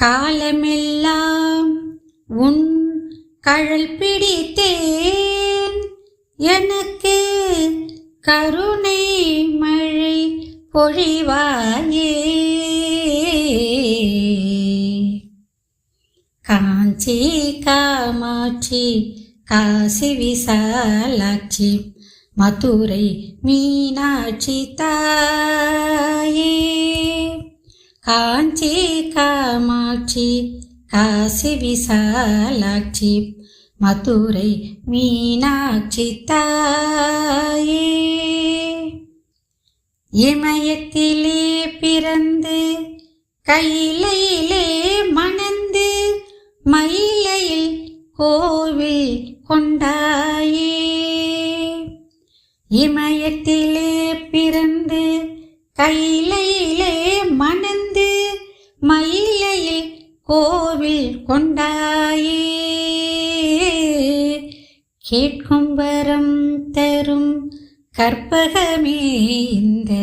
காலமெல்லாம் உன் கழல் பிடித்தேன். எனக்கு கருணை மழை பொழிவாயே. காஞ்சி காமாட்சி காசி விசாலாட்சி மதுரை மீனாட்சி தாயே. காஞ்சி காமாட்சி காசி விசாலாட்சி மதுரை மீனாட்சி தாயே. இமயத்திலே பிறந்து கையிலே மணந்து மயிலையில் கோவில் கொண்டாயே. இமயத்திலே பிறந்து கையிலே மண மயிலையில் கோவில் கொண்டாயே. கேட்கும் வரம் தரும் கற்பகமே இந்த.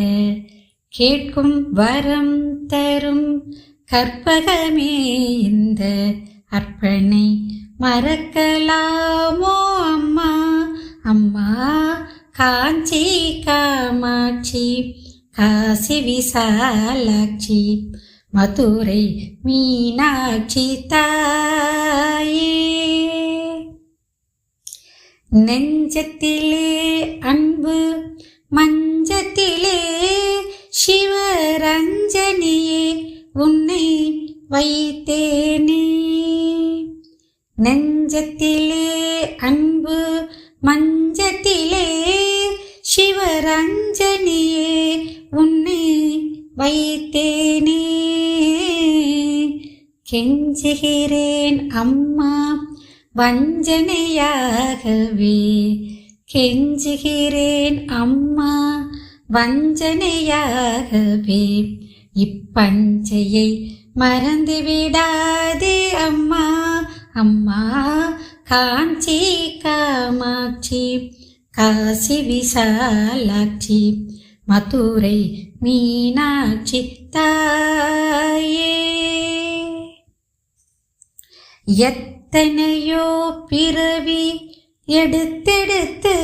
கேட்கும் வரம் தரும் கற்பகமே இந்த. அர்ப்பணை மறக்கலாமோ அம்மா? அம்மா காஞ்சி காமாட்சி காசி விசாலாட்சி. மதுரை மீனாட்சி தாயே. நெஞ்சத்திலே அன்பு மஞ்சத்திலே சிவரஞ்சனியே உன்னை வைத்தேனே. நெஞ்சத்திலே அன்பு மஞ்சத்திலே வைத்தேனே. கெஞ்சுகிறேன் அம்மா வஞ்சனையாகவே. கெஞ்சுகிறேன் அம்மா வஞ்சனையாகவே. இப்பஞ்சையை மறந்து விடாதே அம்மா அம்மா காஞ்சி காமாட்சி காசி விசாலாட்சி. மதுரை மீனாட்சி தாயே. எத்தனையோ பிறவி எடுத்தெடுத்து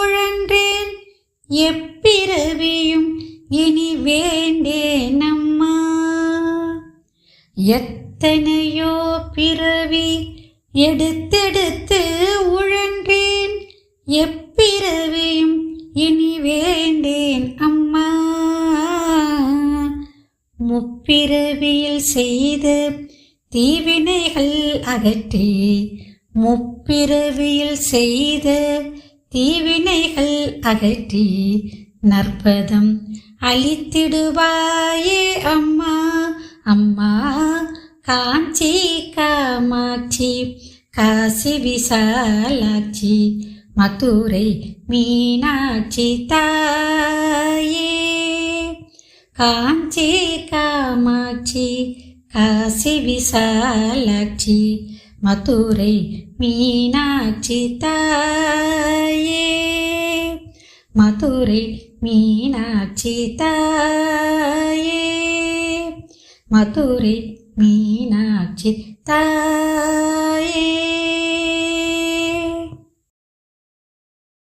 உழன்றேன். எப்பிறவியும் இனி வேண்டேன் அம்மா. எத்தனையோ பிறவி எடுத்தெடுத்து உழன்றேன். எப்பிறவியும் இனி வேண்டேன் முப்பிறவியில் செய்த தீவினைகள் அகற்றி முப்பிறவியில் செய்த தீவினைகள் அகற்றி நற்பதம் அளித்திடுவாயே அம்மா. அம்மா காஞ்சி காமாட்சி காசி விசாலாட்சி மதுரை மீனாட்சி தாயே. காஞ்சி காமாட்சி காசி விசாலாட்சி மதுரை மீனாட்சி தாயே மதுரை மீனாட்சி தாயே மதுரை மீனாட்சி தாயே